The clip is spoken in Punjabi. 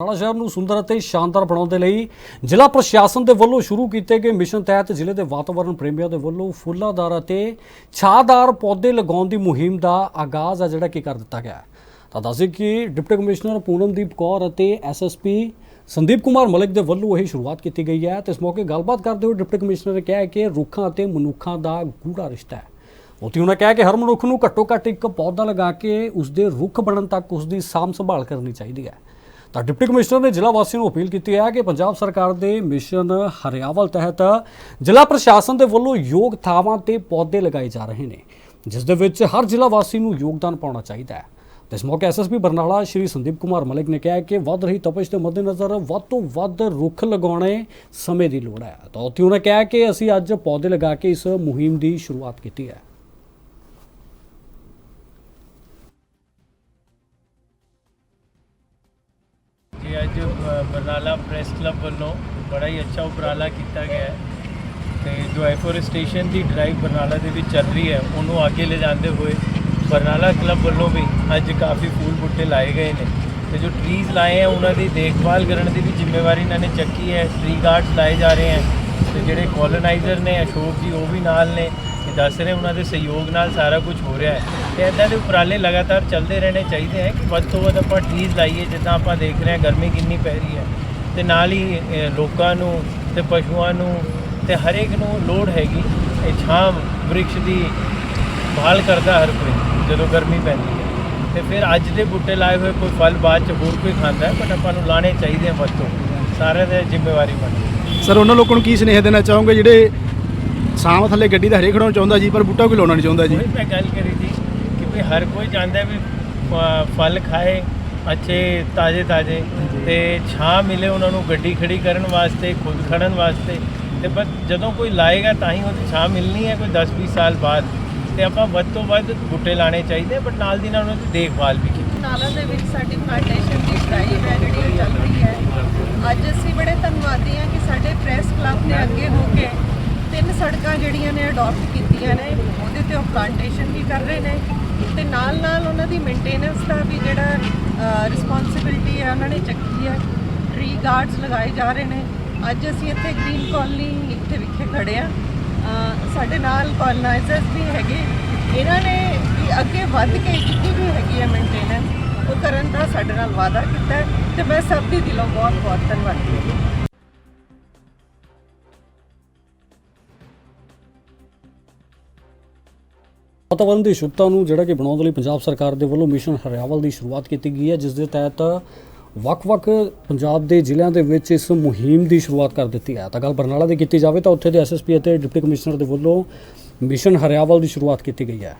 ਬਰਨਾਲਾ ਸ਼ਹਿਰ ਨੂੰ ਸੁੰਦਰ ਅਤੇ ਸ਼ਾਨਦਾਰ ਬਣਾਉਣ ਦੇ ਲਈ ਜ਼ਿਲ੍ਹਾ ਪ੍ਰਸ਼ਾਸਨ ਦੇ ਵੱਲੋਂ ਸ਼ੁਰੂ ਕੀਤੇ ਗਏ ਮਿਸ਼ਨ ਤਹਿਤ ਜ਼ਿਲ੍ਹੇ ਦੇ ਵਾਤਾਵਰਣ ਪ੍ਰੇਮੀਆਂ ਦੇ ਵੱਲੋਂ ਫੁੱਲਾਦਾਰ ਅਤੇ ਛਾਦਾਰ ਪੌਦੇ ਲਗਾਉਣ ਦੀ ਮੁਹਿੰਮ ਦਾ ਆਗਾਜ਼ ਹੈ ਜਿਹੜਾ ਕਿ ਕਰ ਦਿੱਤਾ ਗਿਆ ਤਾਂ ਦੱਸਦੇ ਕਿ ਡਿਪਟੀ ਕਮਿਸ਼ਨਰ ਪੂਨਮਦੀਪ ਕੌਰ ਅਤੇ ਐਸਐਸਪੀ ਸੰਦੀਪ ਕੁਮਾਰ ਮਲਿਕ ਦੇ ਵੱਲੋਂ ਇਹ ਸ਼ੁਰੂਆਤ ਕੀਤੀ ਗਈ ਹੈ ਤੇ ਇਸ ਮੌਕੇ ਗੱਲਬਾਤ ਕਰਦੇ ਹੋਏ ਡਿਪਟੀ ਕਮਿਸ਼ਨਰ ਨੇ ਕਿਹਾ ਕਿ ਰੁੱਖਾਂ ਅਤੇ ਮਨੁੱਖਾਂ ਦਾ ਗੂੜਾ ਰਿਸ਼ਤਾ ਹੈ। ਉਤੀ ਉਹਨਾਂ ਕਿਹਾ ਕਿ ਹਰ ਮਨੁੱਖ ਨੂੰ ਘੱਟੋ ਘੱਟ ਇੱਕ ਪੌਦਾ ਲਗਾ ਕੇ ਉਸ ਦੇ ਰੁੱਖ ਬਣਨ ਤੱਕ ਉਸ ਦੀ ਸਾਂਭ ਸੰਭਾਲ ਕਰਨੀ ਚਾਹੀਦੀ ਹੈ। ਤਾਂ ਡਿਪਟੀ ਕਮਿਸ਼ਨਰ ਨੇ ਜ਼ਿਲ੍ਹਾ ਵਾਸੀਆਂ ਨੂੰ ਅਪੀਲ ਕੀਤੀ ਹੈ ਕਿ ਪੰਜਾਬ ਸਰਕਾਰ ਦੇ ਮਿਸ਼ਨ ਹਰਿਆਵਲ ਤਹਿਤ ਜ਼ਿਲ੍ਹਾ ਪ੍ਰਸ਼ਾਸਨ ਦੇ ਵੱਲੋਂ ਯੋਗ ਥਾਵਾਂ ਤੇ ਪੌਦੇ ਲਗਾਏ ਜਾ ਰਹੇ ਨੇ, ਜਿਸ ਦੇ ਵਿੱਚ ਹਰ ਜ਼ਿਲ੍ਹਾ ਵਾਸੀ ਨੂੰ ਯੋਗਦਾਨ ਪਾਉਣਾ ਚਾਹੀਦਾ ਹੈ। ਤੇ ਇਸ ਮੌਕੇ ਐਸਐਸਪੀ ਬਰਨਾਲਾ ਸ਼੍ਰੀ ਸੰਦੀਪ ਕੁਮਾਰ ਮਲਿਕ ਨੇ ਕਿਹਾ ਕਿ ਵੱਧ ਰਹੀ ਤਪਸ਼ ਦੇ ਮੱਦੇਨਜ਼ਰ ਵੱਧ ਤੋਂ ਵੱਧ ਰੁੱਖ ਲਗਾਉਣੇ ਸਮੇਂ ਦੀ ਲੋੜ ਹੈ। ਤਾਂ ਉੱਥੇ ਉਹਨਾਂ ਕਿਹਾ ਕਿ ਅਸੀਂ ਅੱਜ ਪੌਦੇ ਲਗਾ ਕੇ ਇਸ ਮੁਹਿੰਮ ਦੀ ਸ਼ੁਰੂਆਤ ਕੀਤੀ ਹੈ। ਬਰਨਾਲਾ ਪ੍ਰੈਸ ਕਲੱਬ ਵੱਲੋਂ ਬੜਾ ਹੀ ਅੱਛਾ ਉਪਰਾਲਾ ਕੀਤਾ ਗਿਆ ਹੈ। ਤੇ ਜੋ ਐਫੋਰੈਸਟੇਸ਼ਨ ਦੀ ਡਰਾਈਵ ਬਰਨਾਲਾ ਦੇ ਵਿੱਚ ਚੱਲ ਰਹੀ ਹੈ, ਉਹਨੂੰ ਅੱਗੇ ਲੈ ਜਾਂਦੇ ਹੋਏ ਬਰਨਾਲਾ ਕਲੱਬ ਵੱਲੋਂ ਵੀ ਅੱਜ ਕਾਫੀ ਫੂਲ ਬੂਟੇ ਲਾਏ ਗਏ ਨੇ। ਤੇ ਜੋ ਟਰੀਜ਼ ਲਾਏ ਆ ਉਹਨਾਂ ਦੀ ਦੇਖਭਾਲ ਕਰਨ ਦੀ ਵੀ ਜ਼ਿੰਮੇਵਾਰੀ ਇਹਨਾਂ ਨੇ ਚੱਕੀ ਹੈ। ਟਰੀ ਗਾਰਡਸ ਲਾਏ ਜਾ ਰਹੇ ਹੈ। ਤੇ ਜਿਹੜੇ ਕੋਲੋਨਾਈਜ਼ਰ ਨੇ, ਅਸ਼ੋਕ ਜੀ, ਉਹ ਵੀ ਨਾਲ ਨੇ। ਇਹ ਦੱਸ ਰਹੇ, ਉਹਨਾਂ ਦੇ ਸਹਿਯੋਗ ਨਾਲ ਸਾਰਾ ਕੁਝ ਹੋ ਰਿਹਾ ਹੈ। ਤੇ ਇਦਾਂ ਦੇ ਉਪਰਾਲੇ ਲਗਾਤਾਰ ਚੱਲਦੇ ਰਹਿਣੇ ਚਾਹੀਦੇ ਹੈ ਕਿ ਵੱਧ ਤੋਂ ਵੱਧ ਆਪਾਂ ਟਰੀਜ਼ ਲਾਈਏ, ਜਿੱਦਾਂ ਆਪਾਂ ਦੇਖ ਰਹੇ ਹਾਂ ਗਰਮੀ ਕਿੰਨੀ ਪੈ ਰਹੀ ਹੈ। ਤੇ ਨਾਲ ਹੀ ਲੋਕਾਂ ਨੂੰ ਤੇ ਪਸ਼ੂਆਂ ਨੂੰ ਤੇ ਹਰੇਕ ਨੂੰ ਲੋੜ ਹੈਗੀ, ਇਹ ਛਾਂ ਵ੍ਰਿਕਸ਼ ਦੀ ਭਾਲ ਕਰਦਾ ਹਰ ਕੋਈ, ਜਦੋਂ ਗਰਮੀ ਪੈਂਦੀ ਹੈ। ਤੇ ਫਿਰ ਅੱਜ ਦੇ ਬੂਟੇ ਲਾਏ ਹੋਏ ਕੋਈ ਫਲ ਬਾਅਦ ਚ ਹੋਰ ਕੋਈ ਖਾਂਦਾ ਹੈ ਬਟ ਆਪਾਂ ਨੂੰ ਲਾਣੇ ਚਾਹੀਦੇ ਆ ਵੱਧ ਤੋਂ ਸਾਰਿਆਂ ਦੀ ਜ਼ਿੰਮੇਵਾਰੀ ਬਣਦੀ ਸਰ, ਉਹਨਾਂ ਲੋਕਾਂ ਨੂੰ ਕੀ ਸੁਨੇਹਾ ਦੇਣਾ ਚਾਹੋਗੇ ਜਿਹੜੇ ਸਾਹ ਥੱਲੇ ਗੱਡੀ ਦਾ ਹਰੇਕ ਖੜਾਉਣਾ ਚਾਹੁੰਦਾ ਜੀ ਪਰ ਬੂਟਾ ਕੋਈ ਲਾਉਣਾ ਨਹੀਂ ਚਾਹੁੰਦਾ ਜੀ। ਮੈਂ ਗੱਲ ਕਰੀ ਸੀ ਕਿ ਵੀ ਹਰ ਕੋਈ ਚਾਹੁੰਦਾ ਹੈ ਵੀ ਫ- ਫਲ ਖਾਏ ਅੱਛੇ ਤਾਜ਼ੇ ਤਾਜ਼ੇ ਤੇ ਛਾਂ ਮਿਲੇ ਉਹਨਾਂ ਨੂੰ ਗੱਡੀ ਖੜੀ ਕਰਨ ਵਾਸਤੇ ਖੁਦ ਖੜਨ ਵਾਸਤੇ ਤੇ ਬਸ ਜਦੋਂ ਕੋਈ ਲਾਏਗਾ ਤਾਂ ਹੀ ਉਹਦੀ ਛਾਂ ਮਿਲਣੀ ਹੈ ਕੋਈ 10 20 ਸਾਲ ਬਾਅਦ ਤੇ ਆਪਾਂ ਵੱਧ ਤੋਂ ਵੱਧ ਬੂਟੇ ਲਾਣੇ ਚਾਹੀਦੇ ਬਟ ਨਾਲ ਦੀ ਨਾਲ ਉਹਨਾਂ ਦੀ ਦੇਖਭਾਲ ਵੀ ਕੀਤੀ। ਨਾਲਾ ਦੇ ਵਿੱਚ ਸਾਡੀ ਪਲਾਂਟੇਸ਼ਨ ਦੀ ਡਰਾਈਵ ਹੈ ਜਿਹੜੀ ਉਹ ਚੱਲ ਰਹੀ ਹੈ ਅੱਜ ਅਸੀਂ ਬੜੇ ਧੰਨਵਾਦੀ ਹਾਂ ਕਿ ਸਾਡੇ ਪ੍ਰੈਸ ਕਲੱਬ ਨੇ ਅੱਗੇ ਹੋ ਕੇ ਤਿੰਨ ਸੜਕਾਂ ਜਿਹੜੀਆਂ ਨੇ ਅਡਾਪਟ ਕੀਤੀਆਂ ਨੇ, ਉਹਦੇ ਤੇ ਉਹ ਪਲਾਂਟੇਸ਼ਨ ਵੀ ਕਰ ਰਹੇ ਨੇ। ਤੇ ਨਾਲ ਨਾਲ ਉਹਨਾਂ ਦੀ ਮੇਨਟੇਨੈਂਸ ਦਾ ਵੀ ਜਿਹੜਾ ਰਿਸਪੌਂਸਿਬਿਲਟੀ ਹੈ, ਉਹਨਾਂ ਨੇ ਚੱਕੀ ਹੈ। ਟ੍ਰੀ ਗਾਰਡਸ ਲਗਾਏ ਜਾ ਰਹੇ ਨੇ। ਅੱਜ ਅਸੀਂ ਇੱਥੇ ਗ੍ਰੀਨ ਕਾਲਨੀ ਇੱਥੇ ਵਿਖੇ ਖੜੇ ਆ ਸਾਡੇ ਨਾਲ ਕੋਲੋਨਾਈਜ਼ਰਸ ਵੀ ਹੈਗੇ। ਇਹਨਾਂ ਨੇ ਵੀ ਅੱਗੇ ਵੱਧ ਕੇ ਜਿੱਤੀ ਵੀ ਹੈਗੀ ਹੈ ਮੇਨਟੇਨੈਂਸ ਉਹ ਕਰਨ ਦਾ ਸਾਡੇ ਨਾਲ ਵਾਅਦਾ ਕੀਤਾ ਹੈ। ਤੇ ਮੈਂ ਸਭ ਦੀ ਦਿਲੋਂ ਬਹੁਤ ਬਹੁਤ ਧੰਨਵਾਦੀ ਹਾਂ। ਵਾਤਾਵਰਣ ਦੀ ਸ਼ੁੱਧਤਾ ਨੂੰ ਜਿਹੜਾ ਕਿ ਬਣਾਉਣ ਦੇ ਲਈ ਪੰਜਾਬ ਸਰਕਾਰ ਦੇ ਵੱਲੋਂ ਮਿਸ਼ਨ ਹਰਿਆਵਲ ਦੀ ਸ਼ੁਰੂਆਤ ਕੀਤੀ ਗਈ ਹੈ, ਜਿਸ ਦੇ ਤਹਿਤ ਵੱਖ-ਵੱਖ ਪੰਜਾਬ ਦੇ ਜ਼ਿਲ੍ਹਿਆਂ ਦੇ ਵਿੱਚ ਇਸ ਮੁਹਿੰਮ ਦੀ ਸ਼ੁਰੂਆਤ ਕਰ ਦਿੱਤੀ ਹੈ। ਤਾਂ ਗੱਲ ਬਰਨਾਲਾ ਦੀ ਕੀਤੀ ਜਾਵੇ ਤਾਂ ਉੱਥੇ ਦੇ ਐਸਐਸਪੀ ਅਤੇ ਡਿਪਟੀ ਕਮਿਸ਼ਨਰ ਦੇ ਵੱਲੋਂ ਮਿਸ਼ਨ ਹਰਿਆਵਲ ਦੀ ਸ਼ੁਰੂਆਤ ਕੀਤੀ ਗਈ ਹੈ।